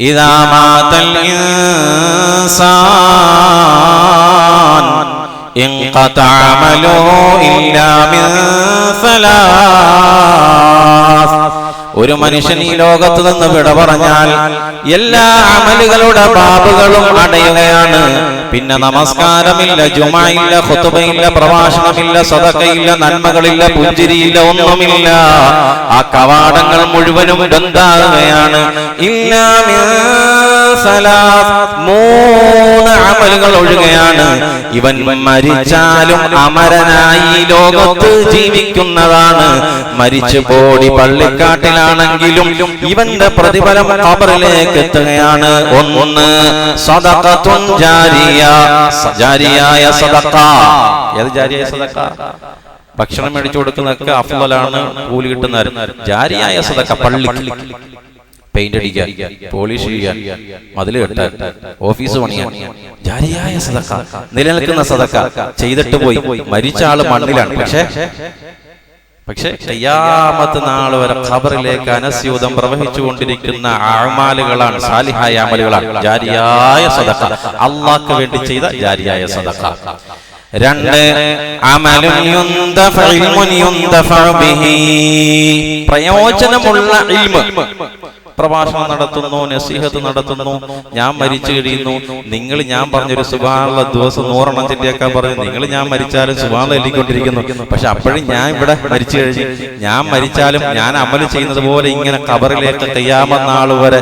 إذا مات الإنسان انقطع عمله إلا من ثلاث. ഒരു മനുഷ്യൻ ഈ ലോകത്ത് നിന്ന് വിട പറഞ്ഞാൽ എല്ലാ അമലുകളുടെ ബാബുകളും അടയുകയാണ്. പിന്നെ നമസ്കാരമില്ല ജുമയില്ല ഖുതുബയില്ല പ്രഭാഷണമില്ല സതക്കയില്ല നന്മകളില്ല പുഞ്ചിരിയില്ല ഒന്നുമില്ല. ആ കവാടങ്ങൾ മുഴുവനും ബന്ധാകുകയാണ് ഇല്ലാ. മൂന്ന് അമലുകൾ ഒഴുകയാണ്. ഇവൻ മരിച്ചാലും അമരനായി ലോകത്ത് ജീവിക്കുന്നതാണ്. മരിച്ചു പോടി പള്ളിക്കാട്ടിലാണെങ്കിലും ഇവന്റെ പ്രതിഫലം കബറിലേക്ക് എത്തുകയാണ്. ഒന്ന് ജാരിയായ സദഖ. ഏത് ജാരിയായ സദഖ? ഭക്ഷണം മേടിച്ചു കൊടുക്കുന്നതൊക്കെ അഫ്ലലാണ് കൂലി കിട്ടുന്ന ജാരിയായ സദഖ പള്ളി പെയിന്റ് അടിക്കാൻ പോളിഷ് ചെയ്യാൻ മതിൽ കെട്ടാൻ ഓഫീസ് പണിയാൻ ജാരിയായ സദക്ക. നിലനിൽക്കുന്ന സദക്ക. ചെയ്തിട്ട് പോയി. മരിച്ച ആൾ മണ്ണിലാണ്. പക്ഷേ പക്ഷെ കയ്യാമത്ത് നാൾ വരെ ഖബറിലേക്ക് അനസ്യൂതം പ്രവഹിച്ചുകൊണ്ടിരിക്കുന്ന ആമാലുകളാണ് സാലിഹായ അമലുകളാണ്. ജാരിയായ സദക്ക. അള്ളാഹ്ക്ക് വേണ്ടി ചെയ്ത ജാരിയായ സദക്ക. രണ്ട് പ്രയോജനമുള്ള പ്രഭാഷണം നടത്തുന്നു നസീഹത്ത് നടത്തുന്നു. ഞാൻ മരിച്ചു കഴിയുന്നു. നിങ്ങൾ ഞാൻ പറഞ്ഞൊരു സുഖാനുള്ള ദിവസം നൂറെണ്ണം ചെല്ലിയേക്കാൻ പറഞ്ഞു. നിങ്ങൾ ഞാൻ മരിച്ചാലും സുഖാള എല്ലിക്കൊണ്ടിരിക്കുന്നു പക്ഷെ അപ്പോഴും ഞാൻ ഇവിടെ മരിച്ചു കഴിഞ്ഞു. ഞാൻ മരിച്ചാലും ഞാൻ അമൽ ചെയ്യുന്നത് പോലെ ഇങ്ങനെ കബറിലേക്ക് കയ്യാമനാൾ വരെ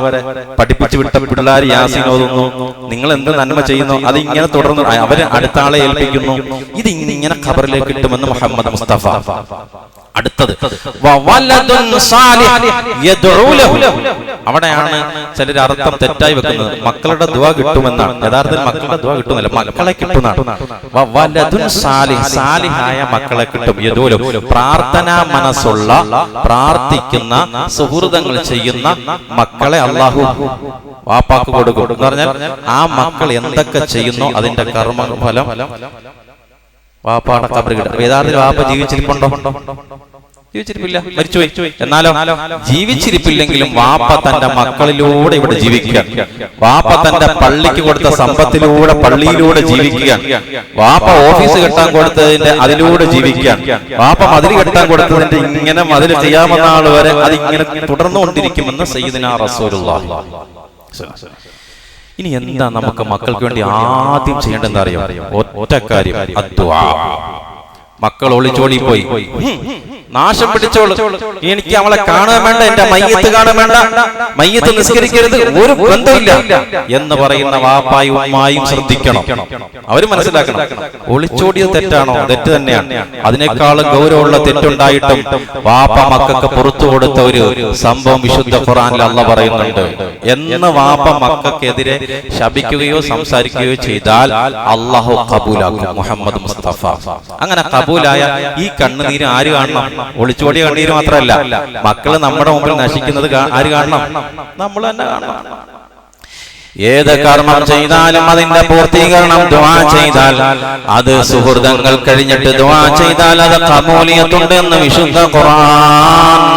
പഠിപ്പിച്ചു വിട്ട പിള്ളേർ യാസിനോതുന്നു നിങ്ങൾ എന്ത് നന്മ ചെയ്യുന്നു? അത് ഇങ്ങനെ തുടർന്ന് അവർ അടുത്ത ആളെ ഏൽപ്പിക്കുന്നു. ഇത് ഇങ്ങനെ കബറിലേക്ക് കിട്ടുമെന്ന് മുഹമ്മദ് മുസ്തഫ. അടുത്തത്. അവിടെയാണ് ചിലർ അർത്ഥം തെറ്റായി വെക്കുന്നത്. മക്കളുടെ ദുവ കിട്ടുമെന്നാണ്. യഥാർത്ഥത്തിൽ മക്കളുടെ ദുവ കിട്ടുന്നില്ല മക്കളെ സാലിഹായ മക്കളെ കിട്ടും. പ്രാർത്ഥനാ മനസ്സുള്ള പ്രാർത്ഥിക്കുന്ന സുഹൃതങ്ങൾ ചെയ്യുന്ന മക്കളെ അള്ളാഹു വാപ്പാക്ക് കൊടുക്കും. എന്ന് പറഞ്ഞാൽ ആ മക്കൾ എന്തൊക്കെ ചെയ്യുന്നു അതിന്റെ കർമ്മ ഫലം? വാപ്പാടെ കബറ് കിട്ടും യഥാർത്ഥത്തിൽ വാപ്പ ജീവിച്ചിരിപ്പുണ്ടോ? ജീവിച്ചിരിപ്പില്ല. മരിച്ചുപോയി. എന്നാലോ? ജീവിച്ചിരിപ്പില്ലെങ്കിലും വാപ്പ തന്റെ മക്കളിലൂടെ ഇവിടെ ജീവിക്കുക. വാപ്പ തന്റെ പള്ളിക്ക് കൊടുത്ത സമ്പത്തിലൂടെ പള്ളിയിലൂടെ ജീവിക്കുക. വാപ്പ ഓഫീസ് കെട്ടാൻ കൊടുത്തതിന്റെ അതിലൂടെ ജീവിക്കുക. വാപ്പ മതിൽ കെട്ടാൻ കൊടുത്തതിന്റെ ഇങ്ങനെ മതിൽ ചെയ്യാമെന്ന ആൾ വരെ അതിങ്ങനെ തുടർന്നുകൊണ്ടിരിക്കുമെന്ന് സയ്യിദിന റസൂലുള്ളാഹി ഇനി എന്താ നമുക്ക് മക്കൾക്ക് വേണ്ടി ആദ്യം ചെയ്യേണ്ടത് അറിയാം? ഒറ്റ കാര്യം. മക്കൾ ഒളിച്ചോടി പോയി നാശം പിടിച്ചോളൂ എനിക്ക് അവളെ കാണാൻ വേണ്ട എന്റെ മയ്യത്ത് കാണാൻ വേണ്ട. മയ്യത്ത് നിസ്കരിക്കരുത്. ഒരു ബന്ധമില്ല എന്ന് പറയുന്ന വാപ്പായും ഉമ്മായും ശ്രദ്ധിക്കണം. അവർ മനസ്സിലാക്കണം. ഒളിച്ചോടിയത് തെറ്റാണോ? തെറ്റ് തന്നെയാണ്. അതിനേക്കാളും ഗൗരവമുള്ള തെറ്റുണ്ടായിട്ടും വാപ്പ മക്കൾക്ക് പുറത്തു കൊടുത്ത ഒരു സംഭവം വിശുദ്ധ ഖുറാനിൽ അല്ല പറയുന്നുണ്ട്. എന്ന് വാപ്പ മക്കൾക്കെതിരെ ശപിക്കുകയോ സംസാരിക്കുകയോ ചെയ്താൽ അള്ളാഹു കബൂലാക്കും. മുഹമ്മദ് മുസ്തഫ. അങ്ങനെ കബൂലായ ഈ കണ്ണുനീര് ആര് കാണണം? ഒളിച്ചോടിയ കണ്ണീര് മാത്രമല്ല മക്കൾ നമ്മുടെ മുമ്പിൽ നശിക്കുന്നത് ആര് കാണണം? നമ്മൾ തന്നെ കാണണം. ഏത് കർമ്മം ചെയ്താലും അതിന്റെ പൂർത്തീകരണം ദുആ ചെയ്താൽ അത് സുഹൃതങ്ങൾ കഴിഞ്ഞിട്ട് ദുആ ചെയ്താൽ അത് കബൂലിയത്തുണ്ട് എന്ന് വിശുദ്ധ ഖുർആൻ